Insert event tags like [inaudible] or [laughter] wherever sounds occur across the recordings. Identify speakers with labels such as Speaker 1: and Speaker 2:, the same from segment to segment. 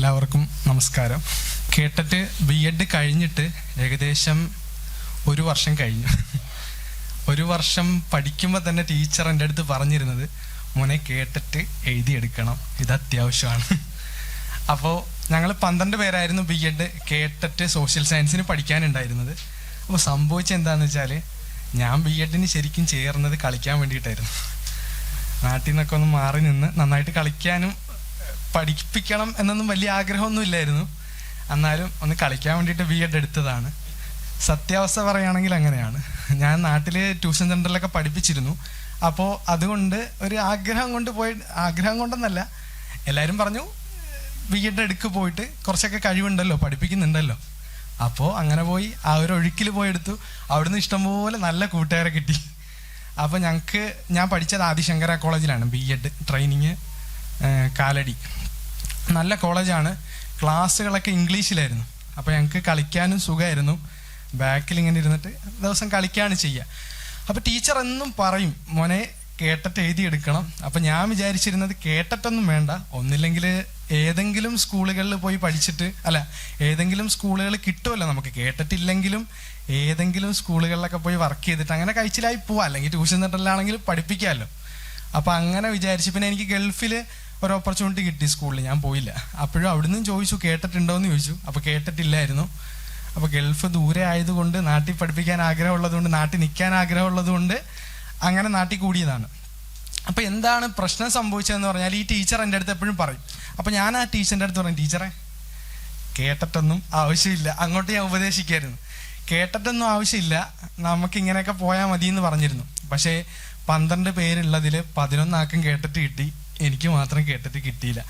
Speaker 1: എല്ലാവർക്കും നമസ്കാരം. കേട്ടിട്ട് ബി എഡ് കഴിഞ്ഞിട്ട് ഏകദേശം ഒരു വർഷം കഴിഞ്ഞു. ഒരു വർഷം പഠിക്കുമ്പോൾ തന്നെ ടീച്ചർ എന്റെ അടുത്ത് പറഞ്ഞിരുന്നത് മോനെ കേട്ടിട്ട് എഴുതിയെടുക്കണം. ഇത് അത്യാവശ്യമാണ്. അപ്പോൾ ഞങ്ങൾ പന്ത്രണ്ട് പേരായിരുന്നു ബി എഡ് കേട്ടിട്ട് സോഷ്യൽ സയൻസിന് പഠിക്കാനുണ്ടായിരുന്നത്. അപ്പോൾ സംഭവിച്ചത് എന്താണെന്ന് വെച്ചാൽ ഞാൻ ബി എഡിന് ശരിക്കും ചേർന്നത് കളിക്കാൻ വേണ്ടിയിട്ടായിരുന്നു. നാട്ടിൽ നിന്നൊക്കെ ഒന്ന് മാറി നിന്ന് നന്നായിട്ട് കളിക്കാനും പഠിപ്പിക്കണം എന്നൊന്നും വലിയ ആഗ്രഹമൊന്നും ഇല്ലായിരുന്നു. എന്നാലും ഒന്ന് കളിക്കാൻ വേണ്ടിയിട്ട് ബി എഡ് എടുത്തതാണ്. സത്യാവസ്ഥ പറയുകയാണെങ്കിൽ അങ്ങനെയാണ്. ഞാൻ നാട്ടിൽ ട്യൂഷൻ സെന്ററിലൊക്കെ പഠിപ്പിച്ചിരുന്നു. അപ്പോൾ അതുകൊണ്ട് ഒരു ആഗ്രഹം കൊണ്ട് പോയി ആഗ്രഹം കൊണ്ടെന്നല്ല. എല്ലാവരും പറഞ്ഞു ബി എഡ് എടുക്ക് പോയിട്ട് കുറച്ചൊക്കെ കഴിവുണ്ടല്ലോ പഠിപ്പിക്കുന്നുണ്ടല്ലോ. അപ്പോൾ അങ്ങനെ പോയി ആ ഒരു ഒഴുക്കിൽ പോയി എടുത്തു അവിടുന്ന് ഇഷ്ടംപോലെ നല്ല കൂട്ടുകാരെ കിട്ടി. അപ്പോൾ ഞങ്ങൾക്ക് ഞാൻ പഠിച്ചത് ആദിശങ്കര കോളേജിലാണ് ബി എഡ് ട്രെയിനിങ് കാലടി. നല്ല കോളേജാണ്. ക്ലാസ്സുകളൊക്കെ ഇംഗ്ലീഷിലായിരുന്നു. അപ്പോൾ ഞങ്ങൾക്ക് കളിക്കാനും സുഖമായിരുന്നു ബാക്കിൽ ഇങ്ങനെ ഇരുന്നിട്ട് ദിവസം കളിക്കുകയാണ് ചെയ്യുക അപ്പോൾ ടീച്ചർ എന്നും പറയും മോനെ കേട്ടിട്ട് എഴുതിയെടുക്കണം. അപ്പം ഞാൻ വിചാരിച്ചിരുന്നത് കേട്ടിട്ടൊന്നും വേണ്ട. ഒന്നില്ലെങ്കിൽ ഏതെങ്കിലും സ്കൂളുകളിൽ പോയി പഠിച്ചിട്ട് അല്ല ഏതെങ്കിലും സ്കൂളുകൾ കിട്ടുമല്ലോ നമുക്ക്. കേട്ടിട്ടില്ലെങ്കിലും ഏതെങ്കിലും സ്കൂളുകളിലൊക്കെ പോയി വർക്ക് ചെയ്തിട്ട് അങ്ങനെ കഴിച്ചിലായി പോവാം. അല്ലെങ്കിൽ ട്യൂഷൻ സെന്ററിലാണെങ്കിൽ പഠിപ്പിക്കാമല്ലോ. അപ്പം അങ്ങനെ വിചാരിച്ച്. പിന്നെ എനിക്ക് ഗൾഫിൽ ഒരു ഓപ്പർച്യൂണിറ്റി കിട്ടി സ്കൂളിൽ ഞാൻ പോയില്ല. അപ്പോഴും അവിടുന്ന് ചോദിച്ചു കേട്ടിട്ടുണ്ടോ എന്ന് ചോദിച്ചു. അപ്പോൾ കേട്ടിട്ടില്ലായിരുന്നു. അപ്പോൾ ഗൾഫ് ദൂരെ ആയതുകൊണ്ട് നാട്ടിൽ പഠിപ്പിക്കാൻ ആഗ്രഹമുള്ളതുകൊണ്ട് നാട്ടിൽ നിൽക്കാൻ ആഗ്രഹമുള്ളതുകൊണ്ട് അങ്ങനെ നാട്ടിൽ കൂടിയതാണ്. അപ്പോൾ എന്താണ് പ്രശ്നം സംഭവിച്ചതെന്ന് പറഞ്ഞാൽ ഈ ടീച്ചർ എന്റെ അടുത്ത് എപ്പോഴും പറയും. അപ്പോൾ ഞാൻ ആ ടീച്ചറിന്റെ അടുത്ത് പറയും ടീച്ചറെ കേട്ടിട്ടൊന്നും ആവശ്യമില്ല. അങ്ങോട്ട് ഞാൻ ഉപദേശിക്കായിരുന്നു. കേട്ടിട്ടൊന്നും ആവശ്യമില്ല. നമുക്ക് ഇങ്ങനെയൊക്കെ പോയാൽ മതി എന്ന് പറഞ്ഞിരുന്നു. പക്ഷേ പന്ത്രണ്ട് പേരുള്ളതിൽ പതിനൊന്നാക്കും കേട്ടിട്ട് കിട്ടി. എനിക്ക് മാത്രം കേട്ടിട്ട് കിട്ടിയില്ല.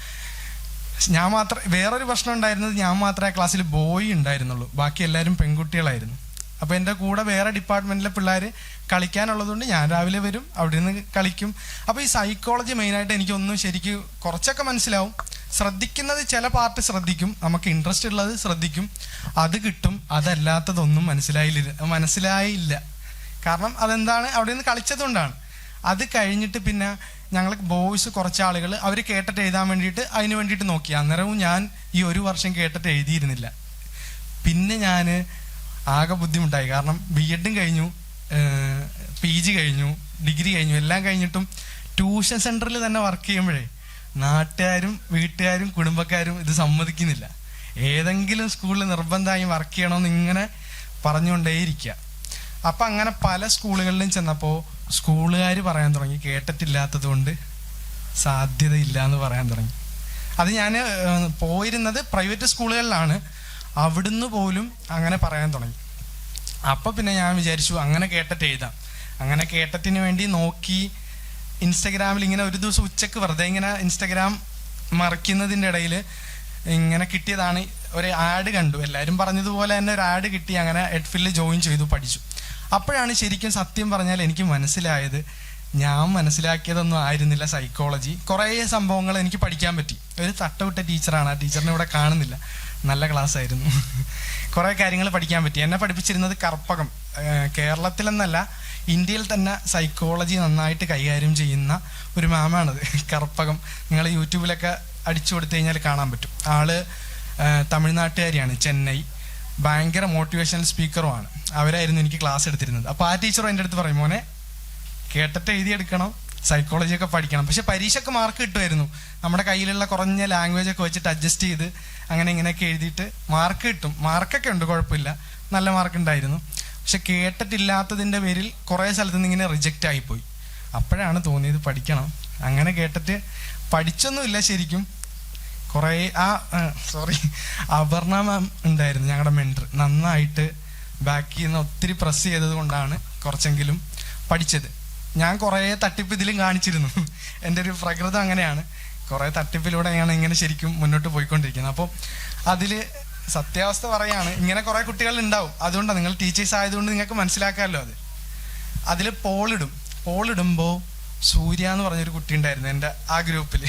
Speaker 1: ഞാൻ മാത്രം വേറൊരു പ്രശ്നം ഉണ്ടായിരുന്നത് ഞാൻ മാത്രമേ ക്ലാസ്സിൽ ബോയ് ഉണ്ടായിരുന്നുള്ളൂ. ബാക്കി എല്ലാവരും പെൺകുട്ടികളായിരുന്നു. അപ്പോൾ എന്റെ കൂടെ വേറെ ഡിപ്പാർട്ട്മെന്റിലെ പിള്ളേർ കളിക്കാനുള്ളതുകൊണ്ട് ഞാൻ രാവിലെ വരും അവിടെ നിന്ന് കളിക്കും. അപ്പോൾ ഈ സൈക്കോളജി മെയിനായിട്ട് എനിക്കൊന്നും ശരിക്ക് കുറച്ചൊക്കെ മനസ്സിലാവും. ശ്രദ്ധിക്കുന്നത് ചില പാർട്ട് ശ്രദ്ധിക്കും. നമുക്ക് ഇൻട്രസ്റ്റ് ഉള്ളത് ശ്രദ്ധിക്കും. അത് കിട്ടും. അതല്ലാത്തതൊന്നും മനസ്സിലായില്ല മനസ്സിലായില്ല. കാരണം അതെന്താണ്? അവിടെ നിന്ന് കളിച്ചതുകൊണ്ടാണ്. അത് കഴിഞ്ഞിട്ട് പിന്നെ ഞങ്ങൾ ബോയ്സ് കുറച്ച് ആളുകൾ അവർ കേട്ടിട്ട് എഴുതാൻ വേണ്ടിയിട്ട് അതിന് വേണ്ടിയിട്ട് നോക്കി. അന്നേരവും ഞാൻ ഈ ഒരു വർഷം കേട്ടിട്ട് എഴുതിയിരുന്നില്ല. പിന്നെ ഞാൻ ആകെ ബുദ്ധിമുട്ടായി. കാരണം ബി എഡും കഴിഞ്ഞു. പി ജി കഴിഞ്ഞു. ഡിഗ്രി കഴിഞ്ഞു. എല്ലാം കഴിഞ്ഞിട്ടും ട്യൂഷൻ സെന്ററിൽ തന്നെ വർക്ക് ചെയ്യുമ്പോഴേ നാട്ടുകാരും വീട്ടുകാരും കുടുംബക്കാരും ഇത് സമ്മതിക്കുന്നില്ല. ഏതെങ്കിലും സ്കൂളിൽ നിർബന്ധമായും വർക്ക് ചെയ്യണമെന്ന് ഇങ്ങനെ പറഞ്ഞുകൊണ്ടേയിരിക്കുക അപ്പം അങ്ങനെ പല സ്കൂളുകളിലും ചെന്നപ്പോൾ സ്കൂളുകാർ പറയാൻ തുടങ്ങി. കേട്ടിട്ടില്ലാത്തത് കൊണ്ട് സാധ്യതയില്ല എന്ന് പറയാൻ തുടങ്ങി. അത് ഞാൻ പോയിരുന്നത് പ്രൈവറ്റ് സ്കൂളുകളിലാണ്. അവിടുന്ന് പോലും അങ്ങനെ പറയാൻ തുടങ്ങി. അപ്പോൾ പിന്നെ ഞാൻ വിചാരിച്ചു അങ്ങനെ കേട്ടിട്ട് എഴുതാം. അങ്ങനെ കേട്ടത്തിന് വേണ്ടി നോക്കി ഇൻസ്റ്റഗ്രാമിൽ ഇങ്ങനെ ഒരു ദിവസം ഉച്ചയ്ക്ക് വെറുതെ ഇങ്ങനെ ഇൻസ്റ്റഗ്രാം മറിക്കുന്നതിന്റെ ഇടയിൽ ഇങ്ങനെ കിട്ടിയതാണ്. ഒരു ആഡ് കണ്ടു. എല്ലാവരും പറഞ്ഞതുപോലെ തന്നെ ഒരു ആഡ് കിട്ടി. അങ്ങനെ എഡ്ഫില്ല് ജോയിൻ ചെയ്തു പഠിച്ചു. അപ്പോഴാണ് ശരിക്കും സത്യം പറഞ്ഞാൽ എനിക്ക് മനസ്സിലായത്. ഞാൻ മനസ്സിലാക്കിയതൊന്നും ആയിരുന്നില്ല സൈക്കോളജി കുറേ സംഭവങ്ങൾ എനിക്ക് പഠിക്കാൻ പറ്റി. ഒരു തട്ടവിട്ട ടീച്ചറാണ്. ആ ടീച്ചറിനെ ഇവിടെ കാണുന്നില്ല. നല്ല ക്ലാസ് ആയിരുന്നു. [laughs] കുറേ കാര്യങ്ങൾ പഠിക്കാൻ പറ്റി. എന്നെ പഠിപ്പിച്ചിരുന്നത് കർപ്പകം. കേരളത്തിലെന്നല്ല ഇന്ത്യയിൽ തന്നെ സൈക്കോളജി നന്നായിട്ട് കൈകാര്യം ചെയ്യുന്ന ഒരു മാമാണത്. [laughs] കർപ്പകം. നിങ്ങൾ യൂട്യൂബിലൊക്കെ അടിച്ചു കൊടുത്തു കഴിഞ്ഞാൽ കാണാൻ പറ്റും. ആൾ തമിഴ്നാട്ടുകാരിയാണ്. ചെന്നൈ. ഭയങ്കര മോട്ടിവേഷണൽ സ്പീക്കറുമാണ് അവരായിരുന്നു എനിക്ക് ക്ലാസ് എടുത്തിരുന്നത്. അപ്പോൾ ആ ടീച്ചറും എന്റെ അടുത്ത് പറയും മോനെ കേട്ടിട്ട് എഴുതിയെടുക്കണം സൈക്കോളജി ഒക്കെ പഠിക്കണം. പക്ഷെ പരീക്ഷയ്ക്ക് മാർക്ക് കിട്ടുമായിരുന്നു. നമ്മുടെ കയ്യിലുള്ള കുറഞ്ഞ ലാംഗ്വേജ് ഒക്കെ വെച്ചിട്ട് അഡ്ജസ്റ്റ് ചെയ്ത് അങ്ങനെ ഇങ്ങനെയൊക്കെ എഴുതിയിട്ട് മാർക്ക് കിട്ടും. മാർക്കൊക്കെ ഉണ്ട് കുഴപ്പമില്ല. നല്ല മാർക്ക് ഉണ്ടായിരുന്നു. പക്ഷെ കേട്ടിട്ടില്ലാത്തതിന്റെ പേരിൽ കുറേ സ്ഥലത്ത് നിന്ന് ഇങ്ങനെ റിജക്റ്റ് ആയിപ്പോയി. അപ്പോഴാണ് തോന്നിയത് പഠിക്കണം. അങ്ങനെ കേട്ടിട്ട് പഠിച്ചൊന്നുമില്ല ശരിക്കും. കുറേ ആ സോറി അപർണ മാം ഉണ്ടായിരുന്നു ഞങ്ങളുടെ മെന്റർ നന്നായിട്ട് ബാക്കിൽ നിന്ന് ഒത്തിരി പ്രസ് ചെയ്തത് കൊണ്ടാണ് കുറച്ചെങ്കിലും പഠിച്ചത്. ഞാൻ കുറേ തട്ടിപ്പ് ഇതിലും കാണിച്ചിരുന്നു. [laughs] എന്റെ ഒരു പ്രകൃതം അങ്ങനെയാണ്. കുറേ തട്ടിപ്പിലൂടെയാണ് ഇങ്ങനെ ശരിക്കും മുന്നോട്ട് പോയിക്കൊണ്ടിരിക്കുന്നത്. അപ്പോൾ അതിൽ സത്യാവസ്ഥ പറയാണ് ഇങ്ങനെ കുറേ കുട്ടികൾ ഉണ്ടാവും. അതുകൊണ്ടാണ് നിങ്ങൾ ടീച്ചേഴ്സ് ആയതുകൊണ്ട് നിങ്ങൾക്ക് മനസ്സിലാക്കാമല്ലോ അത്. അതിൽ പോളിടും. പോളിടുമ്പോൾ സൂര്യ എന്ന് പറഞ്ഞൊരു കുട്ടി ഉണ്ടായിരുന്നു എന്റെ ആ ഗ്രൂപ്പിൽ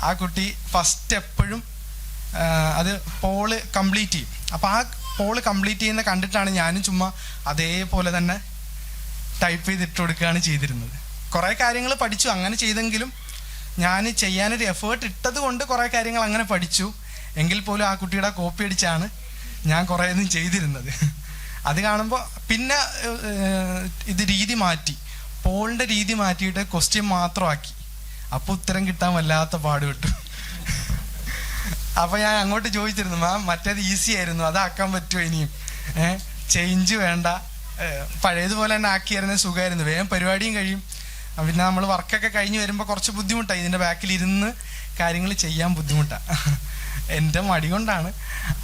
Speaker 1: ആ കുട്ടി ഫസ്റ്റ് എപ്പോഴും അത് പോൾ കംപ്ലീറ്റ് ചെയ്യും. അപ്പോൾ ആ പോൾ കംപ്ലീറ്റ് ചെയ്യുന്ന കണ്ടിട്ടാണ് ഞാനും ചുമ്മാ അതേപോലെ തന്നെ ടൈപ്പ് ചെയ്തിട്ട് കൊടുക്കുകയാണ് ചെയ്തിരുന്നത്. കുറേ കാര്യങ്ങൾ പഠിച്ചു. അങ്ങനെ ചെയ്തെങ്കിലും ഞാൻ ചെയ്യാനൊരു എഫേർട്ട് ഇട്ടത് കൊണ്ട് കുറേ കാര്യങ്ങൾ അങ്ങനെ പഠിച്ചു. എങ്കിൽ പോലും ആ കുട്ടിയുടെ കോപ്പി അടിച്ചാണ് ഞാൻ കുറേ ഒന്നും ചെയ്തിരുന്നത്. അത് കാണുമ്പോൾ പിന്നെ ഇത് രീതി മാറ്റി. പോളിന്റെ രീതി മാറ്റിയിട്ട് ക്വസ്റ്റ്യൻ മാത്രമാക്കി അപ്പോൾ ഉത്തരം കിട്ടാൻ വല്ലാത്ത പാടുപെട്ടു അപ്പൊ ഞാൻ അങ്ങോട്ട് ചോദിച്ചിരുന്നു മാം മറ്റേത് ഈസി ആയിരുന്നു അതാക്കാൻ പറ്റുമോ ഇനിയും ഏഹ് ചേഞ്ച് വേണ്ട. പഴയതുപോലെ തന്നെ ആക്കിയായിരുന്നെ സുഖമായിരുന്നു. വേഗം പരിപാടിയും കഴിയും. പിന്നെ നമ്മൾ വർക്കൊക്കെ കഴിഞ്ഞ് വരുമ്പോൾ കുറച്ച് ബുദ്ധിമുട്ടാണ് ഇതിന്റെ ബാക്കിൽ ഇരുന്ന് കാര്യങ്ങൾ ചെയ്യാൻ ബുദ്ധിമുട്ടാണ് എന്റെ മടി കൊണ്ടാണ്.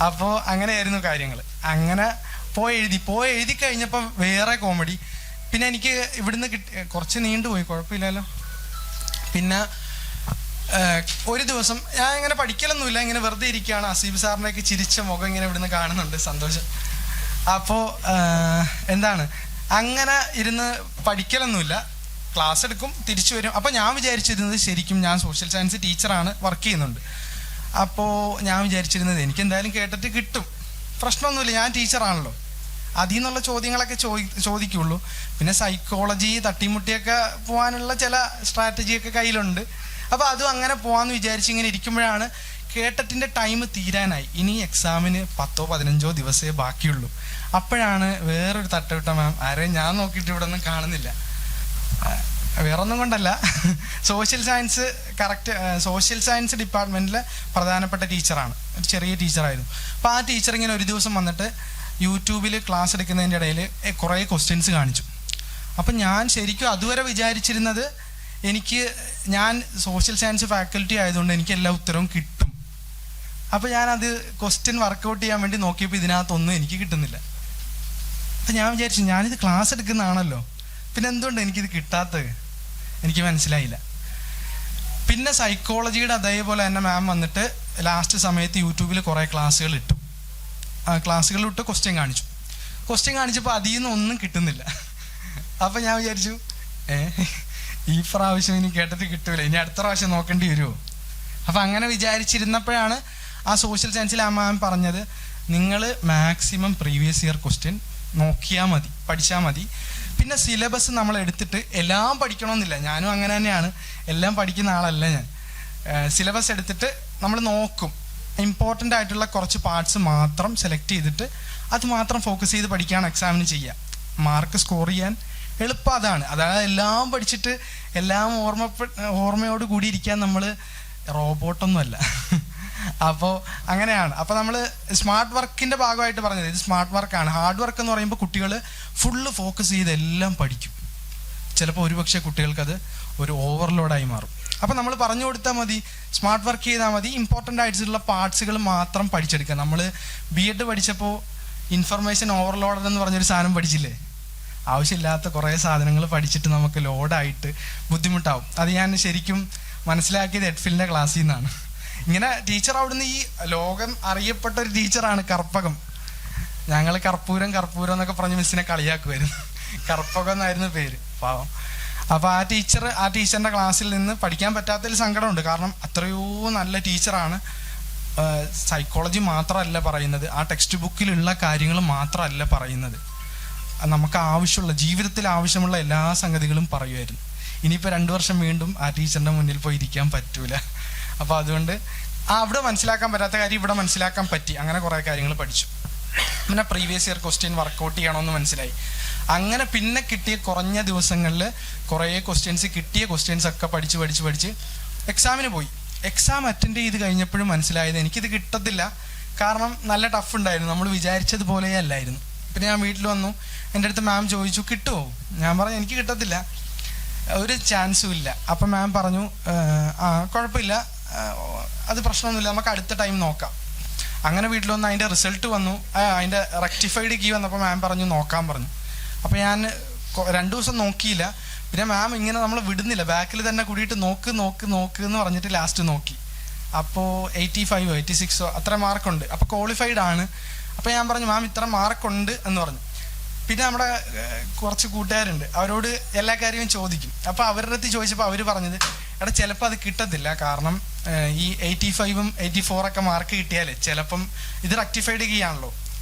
Speaker 1: അപ്പോൾ അങ്ങനെയായിരുന്നു കാര്യങ്ങൾ. അങ്ങനെ പോയി എഴുതി പോയി എഴുതി കഴിഞ്ഞപ്പോൾ വേറെ കോമഡി പിന്നെ എനിക്ക് ഇവിടുന്ന് കിട്ടി കുറച്ച് നീണ്ടുപോയി. കുഴപ്പമില്ലല്ലോ. പിന്നെ ഒരു ദിവസം ഞാൻ ഇങ്ങനെ പഠിക്കലൊന്നുമില്ല ഇങ്ങനെ വെറുതെ ഇരിക്കുകയാണ്. അസീബ് സാറിനെയൊക്കെ ചിരിച്ച മുഖം ഇങ്ങനെ ഇവിടുന്ന് കാണുന്നുണ്ട്. സന്തോഷം. അപ്പോൾ എന്താണ്? അങ്ങനെ ഇരുന്ന് പഠിക്കലൊന്നുമില്ല. ക്ലാസ് എടുക്കും തിരിച്ചു വരും. അപ്പോൾ ഞാൻ വിചാരിച്ചിരുന്നത് ശരിക്കും ഞാൻ സോഷ്യൽ സയൻസ് ടീച്ചറാണ് വർക്ക് ചെയ്യുന്നുണ്ട്. അപ്പോൾ ഞാൻ വിചാരിച്ചിരുന്നത് എനിക്ക് എന്തായാലും കേട്ടിട്ട് കിട്ടും. പ്രശ്നമൊന്നുമില്ല ഞാൻ ടീച്ചറാണല്ലോ. അതിൽ നിന്നുള്ള ചോദ്യങ്ങളൊക്കെ ചോദി ചോദിക്കുള്ളൂ. പിന്നെ സൈക്കോളജി തട്ടിമുട്ടിയൊക്കെ പോകാനുള്ള ചില സ്ട്രാറ്റജിയൊക്കെ കയ്യിലുണ്ട്. അപ്പോൾ അതും അങ്ങനെ പോകാമെന്ന് വിചാരിച്ച് ഇങ്ങനെ ഇരിക്കുമ്പോഴാണ് കേട്ടറ്റിന്റെ ടൈം തീരാനായി. ഇനി എക്സാമിന് പത്തോ പതിനഞ്ചോ ദിവസമേ ബാക്കിയുള്ളൂ. അപ്പോഴാണ് വേറൊരു തട്ടവിട്ട മാം ആരെ ഞാൻ നോക്കിയിട്ട് ഇവിടെ ഒന്നും കാണുന്നില്ല. വേറൊന്നും കൊണ്ടല്ല. Social science correct social science ഡിപ്പാർട്ട്മെന്റിലെ പ്രധാനപ്പെട്ട ടീച്ചറാണ് ഒരു ചെറിയ ടീച്ചറായിരുന്നു അപ്പോൾ ആ ടീച്ചർ ഇങ്ങനെ ഒരു ദിവസം വന്നിട്ട് യൂട്യൂബിൽ ക്ലാസ് എടുക്കുന്നതിന്റെ ഇടയിൽ കുറേ ക്വസ്റ്റ്യൻസ് കാണിച്ചു. അപ്പം ഞാൻ ശരിക്കും അതുവരെ വിചാരിച്ചിരുന്നത് എനിക്ക് ഞാൻ സോഷ്യൽ സയൻസ് ഫാക്കൽറ്റി ആയതുകൊണ്ട് എനിക്ക് എല്ലാ ഉത്തരവും കിട്ടും. അപ്പോൾ ഞാനത് ക്വസ്റ്റ്യൻ വർക്കൗട്ട് ചെയ്യാൻ വേണ്ടി നോക്കിയപ്പോൾ ഇതിനകത്തൊന്നും എനിക്ക് കിട്ടുന്നില്ല. അപ്പം ഞാൻ വിചാരിച്ചു ഞാനിത് ക്ലാസ് എടുക്കുന്നതാണല്ലോ. പിന്നെ എന്തുകൊണ്ട് എനിക്കിത് കിട്ടാത്തത്? എനിക്ക് മനസ്സിലായില്ല. പിന്നെ സൈക്കോളജിയുടെ അതേപോലെ തന്നെ മാം വന്നിട്ട് ലാസ്റ്റ് സമയത്ത് യൂട്യൂബിൽ കുറേ ക്ലാസ്സുകൾ ഇട്ടു. ഇട്ട് ക്വസ്റ്റ്യൻ കാണിച്ചു. ക്വസ്റ്റ്യൻ കാണിച്ചപ്പോൾ അതിൽ നിന്ന് ഒന്നും കിട്ടുന്നില്ല. അപ്പം ഞാൻ വിചാരിച്ചു ഏ ഈ പ്രാവശ്യം ഇനി കേട്ടിട്ട് കിട്ടൂല. ഇനി അടുത്ത പ്രാവശ്യം നോക്കേണ്ടി വരുമോ അപ്പം അങ്ങനെ വിചാരിച്ചിരുന്നപ്പോഴാണ് ആ സോഷ്യൽ സയൻസിൽ ആ മാം പറഞ്ഞത് നിങ്ങൾ മാക്സിമം പ്രീവിയസ് ഇയർ ക്വസ്റ്റ്യൻ നോക്കിയാൽ മതി പഠിച്ചാൽ മതി. പിന്നെ സിലബസ് നമ്മൾ എടുത്തിട്ട് എല്ലാം പഠിക്കണമെന്നില്ല. ഞാനും അങ്ങനെ തന്നെയാണ്. എല്ലാം പഠിക്കുന്ന ആളല്ല ഞാൻ. സിലബസ് എടുത്തിട്ട് നമ്മൾ നോക്കും. ഇമ്പോർട്ടന്റ് ആയിട്ടുള്ള കുറച്ച് പാർട്സ് മാത്രം സെലക്ട് ചെയ്തിട്ട് അത് മാത്രം ഫോക്കസ് ചെയ്ത് പഠിക്കുകയാണ് എക്സാമിന് ചെയ്യുക. മാർക്ക് സ്കോർ ചെയ്യാൻ എളുപ്പം അതാണ്. അതായത് എല്ലാം പഠിച്ചിട്ട് എല്ലാം ഓർമ്മ ഓർമ്മയോട് കൂടി ഇരിക്കാൻ നമ്മൾ റോബോട്ടൊന്നുമല്ല അപ്പോൾ അങ്ങനെയാണ്. അപ്പോൾ നമ്മൾ സ്മാർട്ട് വർക്കിന്റെ ഭാഗമായിട്ട് പറഞ്ഞത് ഇത് സ്മാർട്ട് വർക്കാണ് ഹാർഡ് വർക്ക് എന്ന് പറയുമ്പോൾ കുട്ടികൾ ഫുള്ള് ഫോക്കസ് ചെയ്ത് എല്ലാം പഠിക്കും. ചിലപ്പോൾ ഒരുപക്ഷെ കുട്ടികൾക്കത് ഒരു ഓവർലോഡായി മാറും. അപ്പോൾ നമ്മൾ പറഞ്ഞു കൊടുത്താൽ മതി സ്മാർട്ട് വർക്ക് ചെയ്താൽ മതി ഇമ്പോർട്ടന്റ് ആയിട്ടുള്ള പാർട്സുകൾ മാത്രം പഠിച്ചെടുക്കുക. നമ്മൾ ബി എഡ് പഠിച്ചപ്പോൾ ഇൻഫർമേഷൻ ഓവർലോഡ് എന്ന് പറഞ്ഞൊരു സാധനം പഠിച്ചില്ലേ? ആവശ്യമില്ലാത്ത കുറേ സാധനങ്ങൾ പഠിച്ചിട്ട് നമുക്ക് ലോഡായിട്ട് ബുദ്ധിമുട്ടാവും. അത് ഞാൻ ശരിക്കും മനസ്സിലാക്കിയത് എഡ്ഫിലിന്റെ ക്ലാസ്സിൽ നിന്നാണ് ഇങ്ങനെ ടീച്ചർ അവിടുന്ന് ഈ ലോകം അറിയപ്പെട്ട ഒരു ടീച്ചറാണ് കർപ്പകം. ഞങ്ങൾ കർപ്പൂരം കർപ്പൂരം എന്നൊക്കെ പറഞ്ഞ് മിസ്സിനെ കളിയാക്കുമായിരുന്നു കർപ്പകം എന്നായിരുന്നു പേര്. പാവം. അപ്പോൾ ആ ടീച്ചർ ആ ടീച്ചറിന്റെ ക്ലാസ്സിൽ നിന്ന് പഠിക്കാൻ പറ്റാത്തതിൽ സങ്കടമുണ്ട്. കാരണം അത്രയോ നല്ല ടീച്ചറാണ്. സൈക്കോളജി മാത്രമല്ല പറയുന്നത്. ആ ടെക്സ്റ്റ് ബുക്കിലുള്ള കാര്യങ്ങൾ മാത്രമല്ല പറയുന്നത്. നമുക്ക് ആവശ്യമുള്ള ജീവിതത്തിൽ ആവശ്യമുള്ള എല്ലാ സംഗതികളും പറയുമായിരുന്നു. ഇനിയിപ്പോൾ രണ്ട് വർഷം വീണ്ടും ആ ടീച്ചറിന്റെ മുന്നിൽ പോയി ഇരിക്കാൻ പറ്റൂല. അപ്പോൾ അതുകൊണ്ട് ആ അവിടെ മനസ്സിലാക്കാൻ പറ്റാത്ത കാര്യം ഇവിടെ മനസ്സിലാക്കാൻ പറ്റി. അങ്ങനെ കുറേ കാര്യങ്ങൾ പഠിച്ചു. പിന്നെ പ്രീവിയസ് ഇയർ ക്വസ്റ്റ്യൻ വർക്കൗട്ട് ചെയ്യണമെന്ന് മനസ്സിലായി. അങ്ങനെ പിന്നെ കിട്ടിയ കുറഞ്ഞ ദിവസങ്ങളിൽ കുറേ ക്വസ്റ്റ്യൻസ് കിട്ടിയ ക്വസ്റ്റ്യൻസ് ഒക്കെ പഠിച്ച് പഠിച്ച് പഠിച്ച് എക്സാമിന് പോയി. എക്സാം അറ്റൻഡ് ചെയ്ത് കഴിഞ്ഞപ്പോഴും മനസ്സിലായത് എനിക്കിത് കിട്ടത്തില്ല. കാരണം നല്ല ടഫ് ഉണ്ടായിരുന്നു. നമ്മൾ വിചാരിച്ചതുപോലെ അല്ലായിരുന്നു. പിന്നെ ഞാൻ വീട്ടിൽ വന്നു. എന്റെ അടുത്ത് മാം ചോദിച്ചു കിട്ടുമോ ഞാൻ പറഞ്ഞു എനിക്ക് കിട്ടത്തില്ല. ഒരു ചാൻസും ഇല്ല. അപ്പം മാം പറഞ്ഞു "ഏഹ്, ആ കുഴപ്പമില്ല. അത് പ്രശ്നമൊന്നുമില്ല. നമുക്ക് അടുത്ത ടൈം നോക്കാം. അങ്ങനെ വീട്ടിൽ വന്ന് അതിന്റെ റിസൾട്ട് വന്നു. അതിന്റെ റെക്ടിഫൈഡ് കീ വന്നപ്പോൾ മാം പറഞ്ഞു നോക്കാൻ പറഞ്ഞു. അപ്പോൾ ഞാൻ രണ്ടു ദിവസം നോക്കിയില്ല. പിന്നെ മാം ഇങ്ങനെ നമ്മൾ വിടുന്നില്ല. ബാക്കിൽ തന്നെ കൂടിയിട്ട് നോക്ക് നോക്ക് നോക്ക് എന്ന് പറഞ്ഞിട്ട് ലാസ്റ്റ് നോക്കി. അപ്പോൾ എയ്റ്റി ഫൈവോ എയ്റ്റി സിക്സോ അത്ര മാർക്കുണ്ട് അപ്പോൾ ക്വാളിഫൈഡ് ആണ്. അപ്പോൾ ഞാൻ പറഞ്ഞു മാം ഇത്ര മാർക്കുണ്ട് എന്ന് പറഞ്ഞു. പിന്നെ നമ്മുടെ കുറച്ച് കൂട്ടുകാരുണ്ട്. അവരോട് എല്ലാ കാര്യവും ചോദിക്കും. അപ്പോൾ അവരുടെ അടുത്ത് ചോദിച്ചപ്പോൾ അവർ പറഞ്ഞത് എടാ ചിലപ്പോൾ അത് കിട്ടത്തില്ല. കാരണം ഈ എയ്റ്റി ഫൈവും എയ്റ്റി ഫോറൊക്കെ മാർക്ക് കിട്ടിയാലേ ചിലപ്പം ഇത് റെക്ടിഫൈഡ് കീ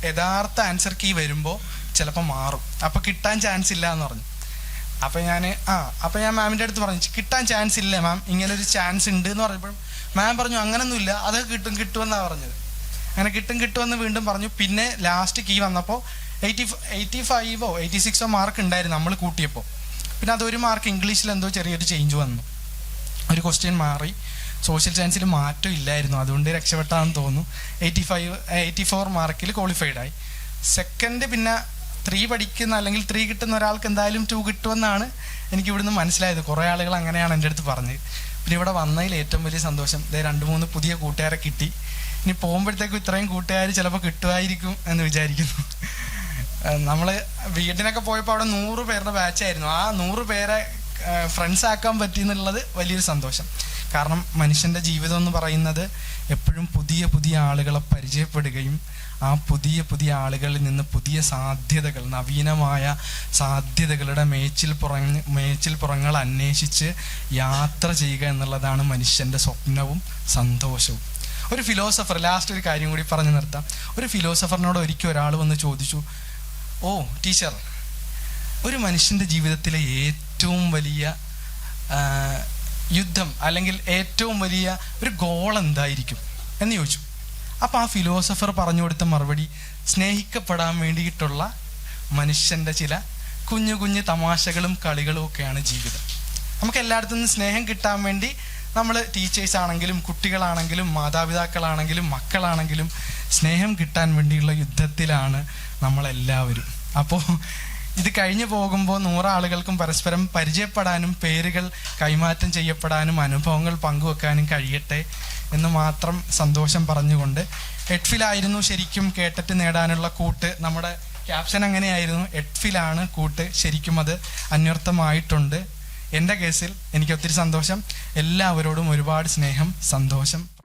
Speaker 1: യഥാർത്ഥ ആൻസർ കീ വരുമ്പോൾ ചിലപ്പോൾ മാറും. അപ്പോൾ കിട്ടാൻ ചാൻസ് ഇല്ല എന്ന് പറഞ്ഞു. അപ്പോൾ ഞാൻ ആ അപ്പോൾ ഞാൻ മാമിന്റെ അടുത്ത് പറഞ്ഞു കിട്ടാൻ ചാൻസ് ഇല്ല മാം ഇങ്ങനെ ഒരു ചാൻസ് ഉണ്ട് എന്ന് പറഞ്ഞപ്പോൾ മാം പറഞ്ഞു അങ്ങനൊന്നുമില്ല. അതൊക്കെ കിട്ടും കിട്ടുമെന്നാണ് പറഞ്ഞത്. അങ്ങനെ കിട്ടും കിട്ടുമെന്ന് വീണ്ടും പറഞ്ഞു. പിന്നെ ലാസ്റ്റ് കീ വന്നപ്പോൾ എയ്റ്റി എയ്റ്റി ഫൈവോ എയ്റ്റി സിക്സോ മാർക്ക് ഉണ്ടായിരുന്നു നമ്മൾ കൂട്ടിയപ്പോൾ പിന്നെ അതൊരു മാർക്ക് ഇംഗ്ലീഷിൽ എന്തോ ചെറിയൊരു ചേഞ്ച് വന്നു. ഒരു ക്വസ്റ്റ്യൻ മാറി. സോഷ്യൽ സയൻസിൽ മാറ്റം ഇല്ലായിരുന്നു. അതുകൊണ്ട് രക്ഷപ്പെട്ടാന്ന് തോന്നുന്നു. എയ്റ്റി ഫൈവ് എയ്റ്റി ഫോർ മാർക്കിൽ ക്വാളിഫൈഡ് ആയി. സെക്കൻഡ് പിന്നെ ത്രീ പഠിക്കുന്ന അല്ലെങ്കിൽ ത്രീ കിട്ടുന്ന ഒരാൾക്ക് എന്തായാലും ടു കിട്ടുമെന്നാണ് എനിക്ക് ഇവിടുന്ന് മനസ്സിലായത്. കുറേ ആളുകൾ അങ്ങനെയാണ് എന്റെ അടുത്ത് പറഞ്ഞത്. പിന്നെ ഇവിടെ വന്നതിൽ ഏറ്റവും വലിയ സന്തോഷം. ഇതേ രണ്ട് മൂന്ന് പുതിയ കൂട്ടുകാരെ കിട്ടി. ഇനി പോകുമ്പോഴത്തേക്കും ഇത്രയും കൂട്ടുകാർ ചിലപ്പോൾ കിട്ടുമായിരിക്കും എന്ന് വിചാരിക്കുന്നു. നമ്മൾ വീട്ടിനൊക്കെ പോയപ്പോൾ അവിടെ നൂറ് പേരുടെ ബാച്ചായിരുന്നു ആ നൂറ് പേരെ ഫ്രണ്ട്സ് ആക്കാൻ പറ്റി എന്നുള്ളത് വലിയൊരു സന്തോഷം. കാരണം മനുഷ്യന്റെ ജീവിതം എന്ന് പറയുന്നത് എപ്പോഴും പുതിയ പുതിയ ആളുകളെ പരിചയപ്പെടുകയും ആ പുതിയ പുതിയ ആളുകളിൽ നിന്ന് പുതിയ സാധ്യതകൾ നവീനമായ സാധ്യതകളുടെ മേച്ചിൽ പുറങ്ങ് മേച്ചിൽ പുറങ്ങൾ അന്വേഷിച്ച് യാത്ര ചെയ്യുക എന്നുള്ളതാണ് മനുഷ്യന്റെ സ്വപ്നവും സന്തോഷവും. ഒരു ഫിലോസഫർ ലാസ്റ്റ് ഒരു കാര്യം കൂടി പറഞ്ഞു നിർത്താം. ഒരു ഫിലോസഫറിനോട് ഒരിക്കൽ ഒരാൾ വന്ന് ചോദിച്ചു ഓ ടീച്ചർ ഒരു മനുഷ്യന്റെ ജീവിതത്തിലെ ഏറ്റവും വലിയ യുദ്ധം അല്ലെങ്കിൽ ഏറ്റവും വലിയ ഒരു ഗോൾ എന്തായിരിക്കും എന്ന് ചോദിച്ചു. അപ്പോൾ ആ ഫിലോസഫർ പറഞ്ഞു കൊടുത്ത മറുപടി സ്നേഹിക്കപ്പെടാൻ വേണ്ടിയിട്ടുള്ള മനുഷ്യന്റെ ചില കുഞ്ഞു കുഞ്ഞു തമാശകളും കളികളും ഒക്കെയാണ് ജീവിതം. നമുക്ക് എല്ലായിടത്തു നിന്നും സ്നേഹം കിട്ടാൻ വേണ്ടി നമ്മൾ ടീച്ചേഴ്സ് ആണെങ്കിലും കുട്ടികളാണെങ്കിലും മാതാപിതാക്കളാണെങ്കിലും മക്കളാണെങ്കിലും സ്നേഹം കിട്ടാൻ വേണ്ടിയുള്ള യുദ്ധത്തിലാണ് നമ്മളെല്ലാവരും. അപ്പോൾ ഇത് കഴിഞ്ഞു പോകുമ്പോൾ നൂറാളുകൾക്കും പരസ്പരം പരിചയപ്പെടാനും പേരുകൾ കൈമാറ്റം ചെയ്യപ്പെടാനും അനുഭവങ്ങൾ പങ്കുവെക്കാനും കഴിയട്ടെ എന്ന് മാത്രം സന്തോഷം പറഞ്ഞുകൊണ്ട് എഡ്ഫിലായിരുന്നു ശരിക്കും കേട്ടറ്റ് നേടാനുള്ള കൂട്ട്. നമ്മുടെ ക്യാപ്ഷൻ അങ്ങനെയായിരുന്നു. എഡ്ഫിലാണ് കൂട്ട് ശരിക്കും അത് അന്വർത്ഥമായിട്ടുണ്ട്. എന്റെ കേസിൽ എനിക്ക് ഒത്തിരി സന്തോഷം. എല്ലാവരോടും ഒരുപാട് സ്നേഹം സന്തോഷം.